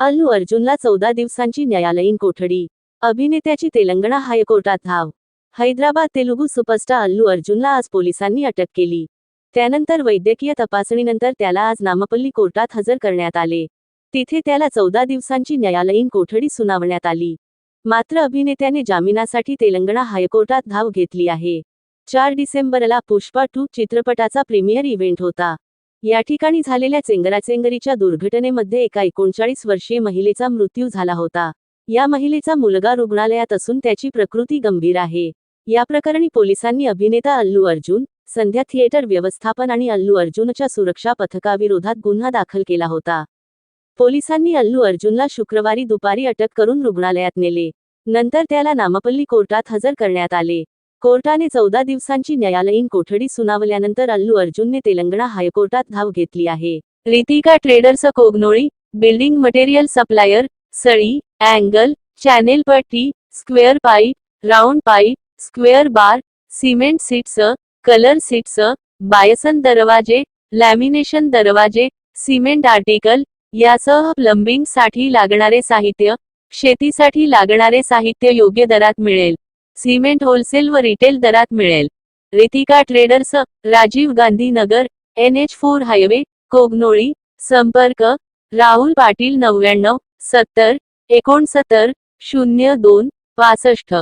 अल्लू अर्जुनला चौदा दिवसांची न्यायालयीन कोठडी. अभिनेत्याची तेलंगणा हायकोर्टात धाव. हैदराबाद तेलुगू सुपरस्टार अल्लू अर्जुनला आज पोलिसांनी अटक केली. त्यानंतर वैद्यकीय तपासणीनंतर त्याला आज नामपल्ली कोर्टात हजर करण्यात आले. तिथे त्याला चौदा दिवसांची न्यायालयीन कोठडी सुनावण्यात आली. मात्र अभिनेत्याने जामिनासाठी तेलंगणा हायकोर्टात धाव घेतली आहे. चार डिसेंबरला पुष्पा टू चित्रपटाचा प्रीमियर इव्हेंट होता. या ठिकाणी झालेल्या चेंगराचेंगरीच्या दुर्घटनेमध्ये एका एकोणचाळीस वर्षीय महिलेचा मृत्यू झाला होता. या महिलेचा मुलगा रुग्णालयात असून त्याची प्रकृती गंभीर आहे. या प्रकरणी पोलिसांनी अभिनेता अल्लू अर्जुन संध्या थिएटर व्यवस्थापन आणि अल्लू अर्जुनच्या सुरक्षा पथकाविरोधात गुन्हा दाखल केला होता. पोलिसांनी अल्लू अर्जुनला शुक्रवारी दुपारी अटक करून रुग्णालयात नेले. नंतर त्याला नामपल्ली कोर्टात हजर करण्यात आले. कोर्टाने चौदा दिवसांची न्यायालयीन कोठडी सुनावल्यानंतर अल्लू अर्जुनने तेलंगणा हायकोर्टात धाव घेतली आहे. Ritika traders Kognoli building material supplier सळी angle channel पट्टी square pipe round pipe square bar cement sheets colour sheets bison दरवाजे लॅमिनेशन दरवाजे सिमेंट आर्टिकल यासह प्लंबिंगसाठी लागणारे साहित्य शेतीसाठी लागणारे साहित्य योग्य दरात मिळेल. सिमेंट होलसेल व रिटेल दरात मिळेल. Ritika traders Rajiv Gandhi Nagar N H four highway Kognoli संपर्क राहुल पाटील नव्याण्णव सत्तर एकोणसत्तर शून्य दोन पासष्ट.